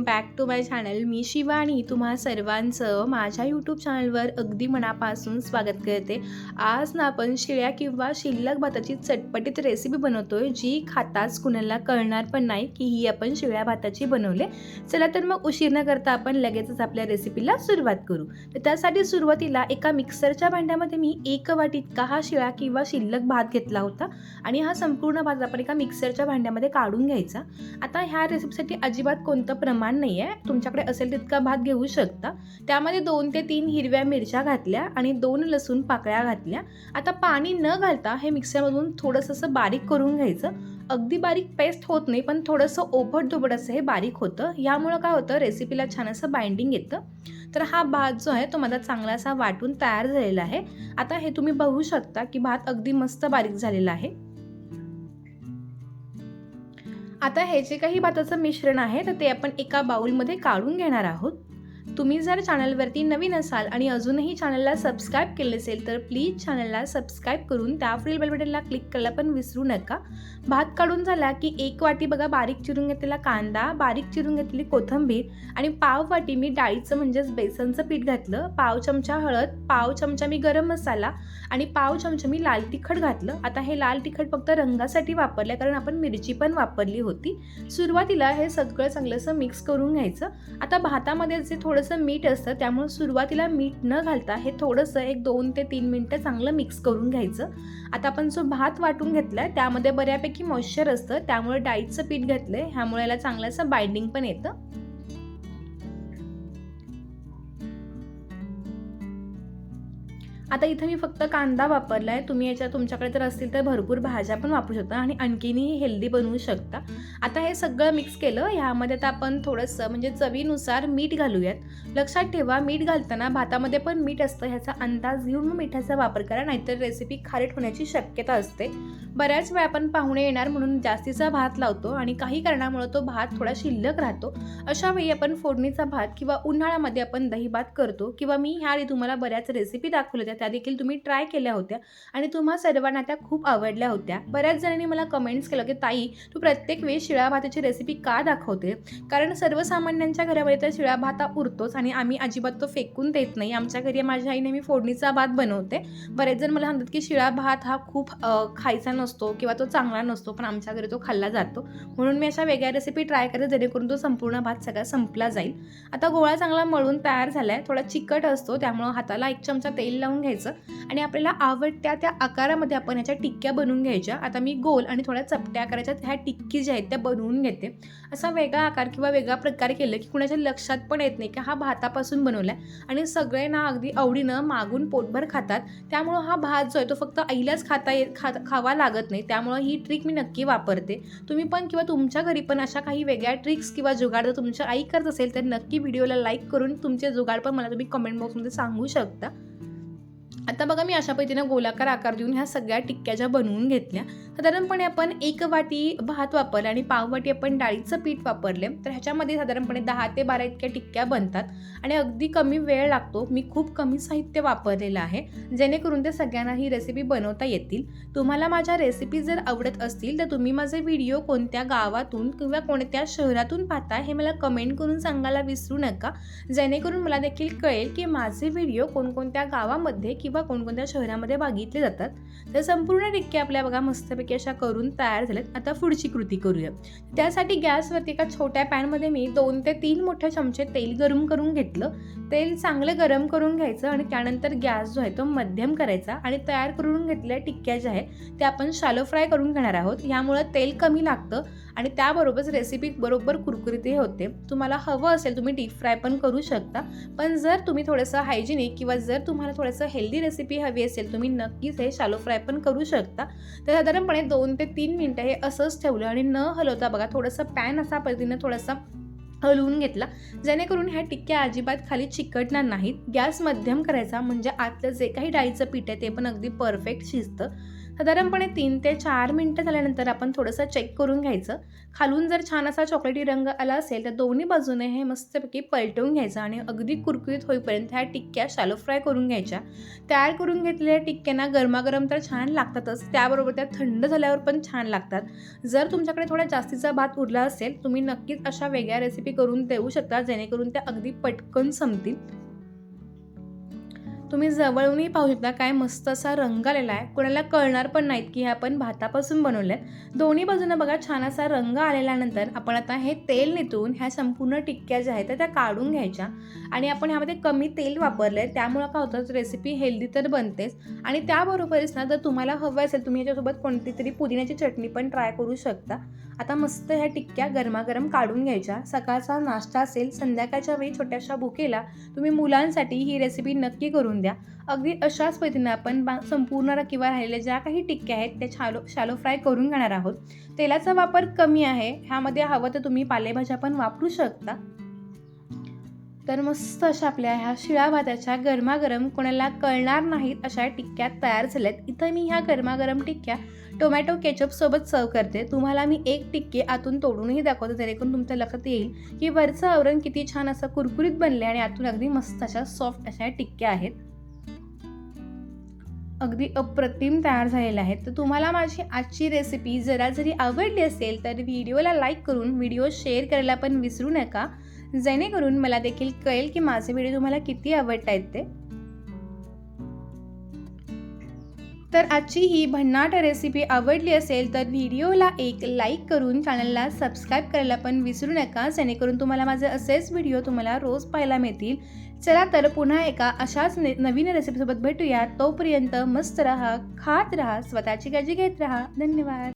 Welcome back to my channel. मी शिवानी तुम्हा सर्वांचं माझ्या यूट्यूब चॅनलवर अगदी मनापासून स्वागत करते. आज ना आपण शिळ्या किंवा शिल्लक भाताची चटपटीत रेसिपी बनवतोय जी खाताच कुणाला कळणार पण नाही की ही आपण शिळ्या भाताची बनवले. चला तर मग उशीर न करता आपण लगेचच आपल्या रेसिपीला सुरुवात करू. तर त्यासाठी सुरुवातीला एका मिक्सरच्या भांड्यामध्ये मी एक वाटी इतका हा शिळा किंवा शिल्लक भात घेतला होता आणि हा संपूर्ण भात आपण एका मिक्सरच्या भांड्यामध्ये काढून घ्यायचा. आता ह्या रेसिपीसाठी अजिबात कोणतं प्रमाण नाही आहे तुमच्याकडे असेल तितका भात घेऊ शकता. त्यामध्ये दोन ते तीन हिरव्या मिरच्या घातल्या आणि दोन लसूण पाकळ्या घातल्या. आता पाणी न घालता हे मिक्सरमधून थोडंसं असं बारीक करून घ्यायचं. अगदी बारीक पेस्ट होत नाही पण थोडंसं ओभट धोबट असं हे बारीक होतं. यामुळं काय होतं रेसिपीला छान असं बाइंडिंग येतं. तर हा भात जो आहे तो माझा चांगला असा वाटून तयार झालेला आहे. आता हे तुम्ही बघू शकता की भात अगदी मस्त बारीक झालेला आहे. आता हे जे काही भाताचं मिश्रण आहे तर ते आपण एका बाउलमध्ये काढून घेणार आहोत. तुम्ही जर चॅनलवरती नवीन असाल आणि अजूनही चॅनलला सबस्क्राईब केले असेल तर प्लीज चॅनलला सबस्क्राईब करून त्या फ्रील बेलबटनला क्लिक करायला पण विसरू नका. भात काढून झाला की एक वाटी बघा बारीक चिरून घेतलेला कांदा बारीक चिरून घेतलेली कोथिंबीर आणि पाव वाटी मी डाळीचं म्हणजेच बेसनचं पीठ घातलं. पाव चमचा हळद पाव चमचा मी गरम मसाला आणि पाव चमचा मी लाल तिखट घातलं. आता हे लाल तिखट फक्त रंगासाठी वापरलं कारण आपण मिरची पण वापरली होती. सुरुवातीला हे सगळं चांगलंसं मिक्स करून घ्यायचं. आता भातामध्ये जे थोडंसं मीठ असतं त्यामुळे सुरुवातीला मीठ न घालता हे थोडंसं एक दोन ते तीन मिनटं चांगलं मिक्स करून घ्यायचं. आता आपण जो भात वाटून घेतला आहे त्यामध्ये बऱ्यापैकी मॉइश्चर असतं त्यामुळे डाळीचं पीठ घातलं आहे ह्यामुळे याला चांगलं असं बाइंडिंग पण येतं. आता इथं मी फक्त कांदा वापरला आहे तुम्ही याच्या तुमच्याकडे जर असतील तर भरपूर भाज्या पण वापरू शकता आणि आणखीनही हेल्दी बनवू शकता. आता हे सगळं मिक्स केलं ह्यामध्ये आता आपण थोडंसं म्हणजे चवीनुसार मीठ घालूयात. लक्षात ठेवा मीठ घालताना भातामध्ये पण मीठ असतं ह्याचा अंदाज घेऊन मग मिठाचा वापर करा नाहीतर रेसिपी खारट होण्याची शक्यता असते. बऱ्याच वेळा आपण पाहुणे येणार म्हणून जास्तीचा भात लावतो आणि काही कारणामुळे तो भात थोडा शिल्लक राहतो. अशा वेळी आपण फोडणीचा भात किंवा उन्हाळ्यामध्ये आपण दही भात करतो किंवा मी ह्या आधी तुम्हाला बऱ्याच रेसिपी दाखवल्या त्या देखील तुम्ही ट्राय केल्या होत्या आणि तुम्हा सर्वांना त्या खूप आवडल्या होत्या. बऱ्याच जणांनी मला कमेंट्स केलं की ताई तू प्रत्येक वेळेस शिळा भाताची रेसिपी का दाखवते? कारण सर्वसामान्यांच्या घरामध्ये तर शिळा भात हा उरतोच आणि आम्ही अजिबात तो फेकून देत नाही. आमच्या घरी माझ्या आईने मी फोडणीचा भात बनवते. बरेच जण मला सांगतात की शिळा भात हा खूप खायचा नसतो किंवा तो चांगला नसतो पण आमच्या घरी तो खाल्ला जातो. म्हणून मी अशा वेगळ्या रेसिपी ट्राय करते जेणेकरून तो संपूर्ण भात सगळा संपला जाईल. आता गोळा चांगला मळून तयार झाला आहे थोडा चिकट असतो त्यामुळं हाताला एक चमचा तेल लावून घ्यायचं. आणि आपल्याला आवडत्या त्या आकारामध्ये आपण ह्याच्या टिक्क्या बनवून घ्यायच्या. आता मी गोल आणि थोड्या चपट्या आकाराच्या ह्या टिक्की ज्या आहेत त्या बनवून घेते. असा वेगळा आकार किंवा वेगळा प्रकार केलं की कुणाच्या लक्षात पण येत नाही की हा भातापासून बनवला आहे आणि सगळे ना अगदी आवडीनं मागून पोटभर खातात. त्यामुळं हा भात जो आहे तो फक्त आईलाच खाता येत खा खावा लागत नाही. त्यामुळं ही ट्रिक मी नक्की वापरते. तुम्ही पण किंवा तुमच्या घरी पण अशा काही वेगळ्या ट्रिक्स किंवा जुगाड जर तुमच्या आई करत असेल तर नक्की व्हिडिओला लाईक करून तुमचे जुगाड पण मला तुम्ही कमेंट बॉक्समध्ये सांगू शकता. आता बघा मी अशा पद्धतीनं गोलाकार आकार देऊन ह्या सगळ्या टिक्क्या ज्या बनवून घेतल्या साधारणपणे आपण एक वाटी भात वापरला आणि पाव वाटी आपण डाळीचं पीठ वापरले तर ह्याच्यामध्ये साधारणपणे दहा ते बारा इतक्या टिक्क्या बनतात. आणि अगदी कमी वेळ लागतो. मी खूप कमी साहित्य वापरलेलं आहे. जेणेकरून ते सगळ्यांना ही रेसिपी बनवता येतील. तुम्हाला माझ्या रेसिपी जर आवडत असतील तर तुम्ही माझे व्हिडिओ कोणत्या गावातून किंवा कोणत्या शहरातून पाहता हे मला कमेंट करून सांगायला विसरू नका. जेणेकरून मला देखील कळेल की माझे व्हिडिओ कोणकोणत्या गावामध्ये किंवा कोणकोणत्या शहरामध्ये बघितले जातात. तर संपूर्ण टिक्के आपल्या बघा मस्तपैकी अशा करून तयार झाल्यात. आता पुढची कृती करूया. त्यासाठी गॅसवरती एका छोट्या पॅनमध्ये मी दोन ते तीन मोठे चमचे तेल गरम करून घेतलं. तेल चांगलं गरम करून घ्यायचं आणि त्यानंतर गॅस जो आहे तो मध्यम करायचा आणि तयार करून घेतलेल्या टिक्क्या ज्या आहेत त्या आपण शालो फ्राय करून घेणार आहोत. यामुळं तेल कमी लागतं आणि त्याबरोबरच रेसिपी बरोबर कुरकुरीतही होते. तुम्हाला हवं असेल तुम्ही डीप फ्राय पण करू शकता. पण जर तुम्ही थोडंसं हायजेनिक किंवा जर तुम्हाला थोडंसं हेल्दी रेसिपी हवी असेल तुम्ही नक्कीच हे शालो फ्राय पण करू शकता. तर साधारणपणे दोन ते तीन मिनटं हे असंच ठेवलं आणि न हलवता बघा थोडंसं पॅन असा पद्धतीनं थोडासा हलवून घेतला. जेणेकरून ह्या टिक्क्या अजिबात खाली चिकटणार नाहीत. गॅस मध्यम करायचा म्हणजे आतलं जे काही डाळीचं पीठ आहे ते पण अगदी परफेक्ट शिजतं. साधारणपणे तीन ते चार मिनटं झाल्यानंतर आपण थोडंसं चेक करून घ्यायचं. खालून जर छान असा चॉकलेटी रंग आला असेल तर दोन्ही बाजूने हे मस्तपैकी पलटवून घ्यायचं आणि अगदी कुरकुरीत होईपर्यंत ह्या टिक्क्या शालो फ्राय करून घ्यायच्या. तयार करून घेतलेल्या टिक्क्यांना गरमागरम तर छान लागतातच त्याबरोबर त्या थंड झाल्यावर पण छान लागतात. जर तुमच्याकडे थोडा जास्तीचा भात उरला असेल तुम्ही नक्कीच अशा वेगळ्या रेसिपी करून देऊ शकता जेणेकरून त्या अगदी पटकन संपतील. तुम्ही जवळूनही पाहू शकता काय मस्त असा रंग आलेला आहे. कोणाला कळणार पण नाहीत की हे आपण भातापासून बनवले दोन्ही बाजूनं बघा छान असा रंग आलेल्यानंतर आपण आता हे तेल नितळून ह्या संपूर्ण टिक्क्या ज्या आहेत त्या काढून घ्यायच्या. आणि आपण ह्यामध्ये कमी तेल वापरलं आहे त्यामुळं काय होतं रेसिपी हेल्दी तर बनतेच. आणि त्याबरोबरच ना जर तुम्हाला हवं असेल तुम्ही याच्यासोबत कोणती तरी पुदिन्याची चटणी पण ट्राय करू शकता. आता मस्त ह्या टिक्क्या गरमागरम काढून घ्यायच्या. सकाळचा नाश्ता असेल संध्याकाळच्या वेळी छोट्याशा भुकेला तुम्ही मुलांसाठी ही रेसिपी नक्की करून द्या. अगदी अशाच पद्धतीने आपण बा संपूर्ण किंवा राहिलेल्या ज्या काही टिक्क्या आहेत त्या शालो शालो फ्राय करून घेणार आहोत. तेलाचा वापर कमी आहे. ह्यामध्ये हवं तर तुम्ही पालेभाज्या पण वापरू शकता. तर मस्त अशा आपल्या ह्या शिळा भाताच्या गरमागरम कोणाला कळणार नाहीत अशा टिक्क्या तयार झाल्यात. इथं मी ह्या गरमागरम टिक्क्या टोमॅटो केचपसोबत सर्व करते. तुम्हाला मी एक टिक्के आतून तोडूनही दाखवते. जेणेकरून तुमच्या लक्षात येईल की वरचं आवरण किती छान असं कुरकुरीत बनले आणि आतून अगदी मस्त अशा सॉफ्ट अशा टिक्क्या आहेत. अगदी अप्रतिम तयार झालेल्या आहेत. तर तुम्हाला माझी आजची रेसिपी जरा जरी आवडली असेल तर व्हिडिओला लाईक करून व्हिडिओ शेअर करायला पण विसरू नका. जेणेकरून मला देखील कळेल की माझे व्हिडिओ तुम्हाला किती आवडता आहेत ते. तर आजची ही भन्नाट रेसिपी आवडली असेल तर व्हिडिओला एक लाईक करून चॅनलला सबस्क्राईब करायला पण विसरू नका. जेणेकरून तुम्हाला माझे असेच व्हिडिओ तुम्हाला रोज पाहायला मिळतील. चला तर पुन्हा एका अशाच ने नवीन रेसिपीसोबत भेटूया. तोपर्यंत मस्त रहा खात राहा स्वतःची काळजी घेत राहा. धन्यवाद.